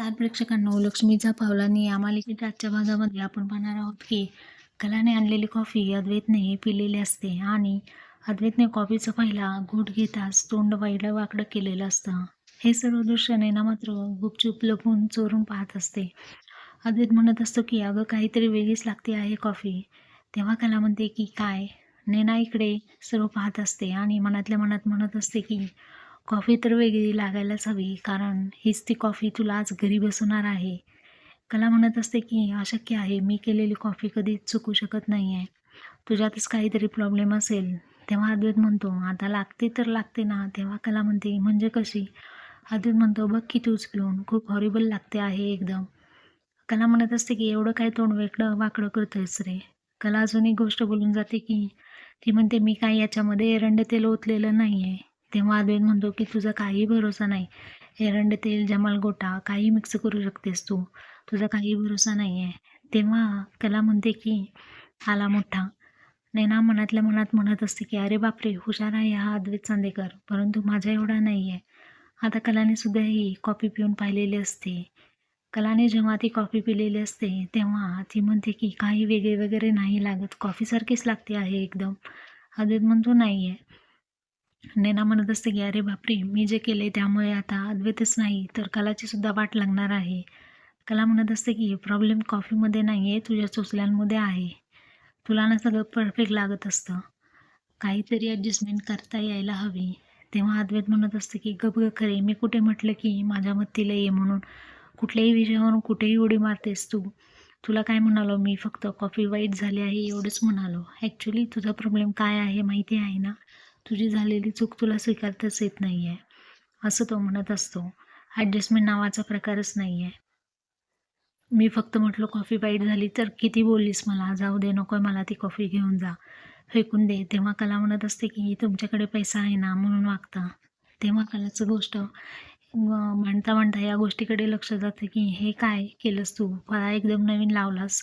नमस्कार प्रेक्षकांना लक्ष्मीचा पावलांनी या मालिकेच्या आजच्या भागामध्ये आपण पाहणार आहोत की कलाने आणलेली कॉफी अद्वैतने पिलेली असते आणि अद्वैतने कॉफीचा पहिला घोट घेताच तोंड वाईला वाकडं केलेलं असतं. हे सर्व दृश्य नैना मात्र गुपचूप लपून चोरून पाहत असते. अद्वैत म्हणत असतो की अगं काहीतरी वेगळीच लागते आहे कॉफी तेव्हा कला म्हणते की काय? नैना इकडे सर्व पाहत असते आणि मनातल्या मनात म्हणत असते की कॉफी तर वेगळी लागायलाच हवी कारण हीच ती कॉफी तुला आज घरी बसवणार आहे. कला म्हणत असते की अशक्य आहे मी केलेली कॉफी कधीच चुकू शकत नाही आहे तुझ्यातच काहीतरी प्रॉब्लेम असेल. तेव्हा अद्वैत म्हणतो आता लागते तर लागते ना. तेव्हा कला म्हणते म्हणजे कशी? अद्वैत म्हणतो बघ की तूच पिऊन खूप हॉरिबल लागते आहे एकदम. कला म्हणत असते की एवढं काय तोंड वेकडं वाकडं करतोयस रे. कला अजून एक गोष्ट बोलून जाते की ती म्हणते मी काय याच्यामध्ये एरंड तेल ओतलेलं नाही आहे तेव्हा अद्वैत म्हणतो की तुझा काही भरोसा नाही. एरंड तेल जमाल गोटा काही मिक्स करू शकतेस तू. तुझा काही भरोसा नाही आहे तेव्हा कला म्हणते की आला मोठा. नैना मनातल्या मनात म्हणत असते की अरे बापरे हुशार आहे हा अद्वैत चांदेकर परंतु माझा एवढा नाही आहे आता कलाने सुद्धा ही कॉफी पिऊन पाहिलेली असते. कलाने जेव्हा ती कॉफी पिलेली असते तेव्हा ती म्हणते की काही वेगळे वगैरे नाही लागत. कॉफीसारखीच लागते आहे एकदम. अद्वैत म्हणतो नाही आहे नैना म्हणत असते की अरे बापरे मी जे केले त्यामुळे आता अद्वैतच नाही तर कलाची सुद्धा वाट लागणार आहे. कला म्हणत असते की प्रॉब्लेम कॉफीमध्ये नाही आहे तुझ्या चोचल्यांमध्ये आहे. तुला ना सगळं परफेक्ट लागत असतं. काहीतरी ॲडजस्टमेंट करता यायला हवी. तेव्हा अद्वैत म्हणत असते की गप ग खरे मी कुठे म्हटलं की माझ्या मतीला ये म्हणून. कुठल्याही विषयावरून कुठेही उडी मारतेस तू. तुला काय म्हणालो मी फक्त कॉफी वाईट झाली आहे एवढंच म्हणालो. ॲक्च्युली तुझा प्रॉब्लेम काय आहे माहिती आहे ना? तुझी झालेली चूक तुला स्वीकारताच येत नाही आहे असं तो म्हणत असतो. ॲडजस्टमेंट नावाचा प्रकारच नाही आहे मी फक्त म्हटलं कॉफी वाईट झाली तर किती बोललीस मला? जाऊ दे नको आहे मला ती कॉफी घेऊन जा. फेकून दे. तेव्हा कला म्हणत असते की तुमच्याकडे पैसा आहे ना? म्हणून वागता. तेव्हा कलाचं गोष्ट मांडता मांडता या गोष्टीकडे लक्ष जातं की हे काय केलंस तू? फळा एकदम नवीन लावलास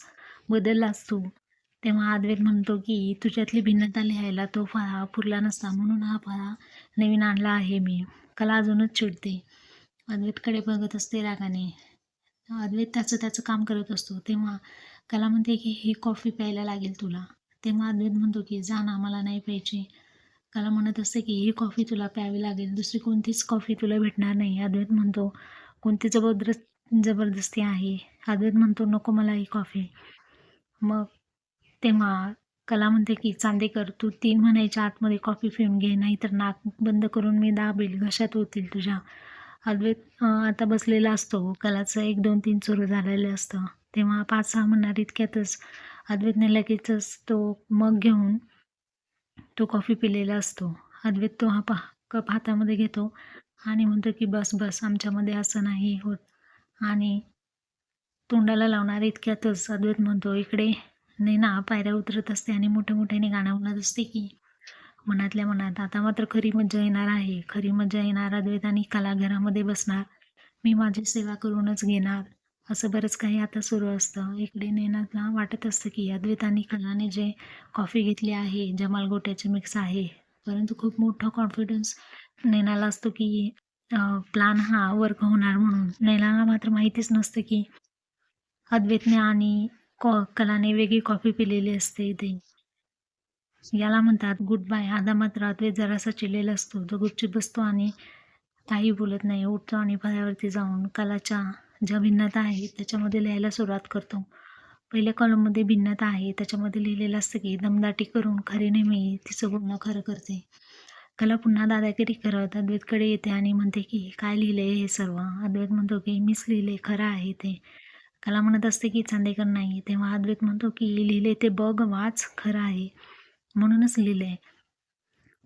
बदललास तू? तेव्हा अद्वैत म्हणतो की तुझ्यातली भिन्नता लिहायला तो फळा पुरला नसता. म्हणून हा फळा नवीन आणला आहे मी. कला अजूनच चिडते अद्वैतकडे बघत असते रागाने. अद्वैत त्याचं त्याचं काम करत असतो. तेव्हा कला म्हणते की ही कॉफी प्यायला लागेल तुला. तेव्हा अद्वैत म्हणतो की जा ना मला नाही प्यायची. कला म्हणत असते की ही कॉफी तुला प्यावी लागेल. दुसरी कोणतीच कॉफी तुला भेटणार नाही. अद्वैत म्हणतो कोणती जबरदस्त जबरदस्ती आहे. अद्वैत म्हणतो नको मला ही कॉफी. मग तेव्हा कला म्हणते की चांदेकर तू तीन म्हणायच्या आतमध्ये कॉफी पिऊन घे नाही तर नाक बंद करून मी दाबेल घशात होतील तुझ्या. अद्वैत आता बसलेला असतो. कलाचं एक दोन तीन सुरू झालेलं असतं. तेव्हा पाच सहा म्हणणार इतक्यातच अद्वैतने लगेचच तो मग घेऊन तो कॉफी पिलेला असतो. अद्वैत तो हा पा कप हातामध्ये घेतो आणि म्हणतो की बस बस आमच्यामध्ये असं नाही होत. आणि तोंडाला लावणार इतक्यातच अद्वैत म्हणतो इकडे नैना पायऱ्या उतरत असते आणि मोठ्या मोठ्याने गाणं म्हणत असते की मनातल्या मनात आता मात्र खरी मज्जा येणार आहे. खरी मज्जा येणार अद्वैत आणि कला घरामध्ये बसणार. मी माझी सेवा करूनच घेणार. असं बरंच काही आता सुरू असतं. इकडे नैनाला वाटत असतं की अद्वैत आणि कलाने जे कॉफी घेतली आहे जमाल गोट्याचे मिक्स आहे. परंतु खूप मोठा कॉन्फिडन्स नैनाला असतो की प्लान हा वर्क होणार म्हणून. नैनाला मात्र माहितीच नसतं की अद्वैतने आणि कॉ कलाने वेगळी कॉफी पिलेली असते इथे. याला म्हणतात गुड बाय. आधा मात्र अद्वैत जरासा चिडलेला असतो. जो गुपचूप बसतो आणि काही बोलत नाही. उठतो आणि फळ्यावरती जाऊन कलाच्या ज्या भिन्नता आहे त्याच्यामध्ये लिहायला सुरुवात करतो. पहिल्या कॉलममध्ये भिन्नता आहे. त्याच्यामध्ये लिहिलेलं असतं की दमदाटी करून खरी नेहमी तिचं बोलणं खरं करते. कला पुन्हा दादागिरी करत अद्वैतकडे येते आणि म्हणते की काय लिहिले हे सर्व? अद्वैत म्हणतो की मीच लिहिले खरं आहे ते. कला म्हणत असते की चांदेकर नाही. तेव्हा अद्वैत म्हणतो की लिहिले ते बघ वाच खरं आहे. म्हणूनच लिहिलं. आहे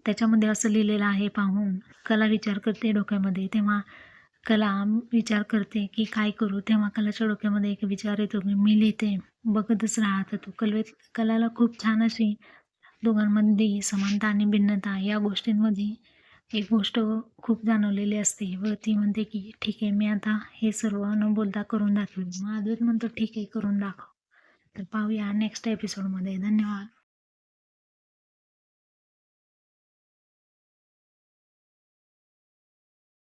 त्याच्यामध्ये असं लिहिलेलं आहे पाहून कला विचार करते डोक्यामध्ये. तेव्हा कला विचार करते की काय करू? तेव्हा कलाच्या डोक्यामध्ये एक विचार येतो की मी लिहिते बघतच राहत तू. कलवेत कलाला खूप छान अशी दोघांमध्ये समानता आणि भिन्नता या गोष्टींमध्ये एक गोष्ट खूप जाणवलेली असते व ती म्हणते की ठीक आहे मी आता हे सर्व न बोलता करून दाखवेल. मग अद्वैत म्हणतो ठीक आहे करून दाखव. तर पाहूया नेक्स्ट एपिसोडमध्ये धन्यवाद.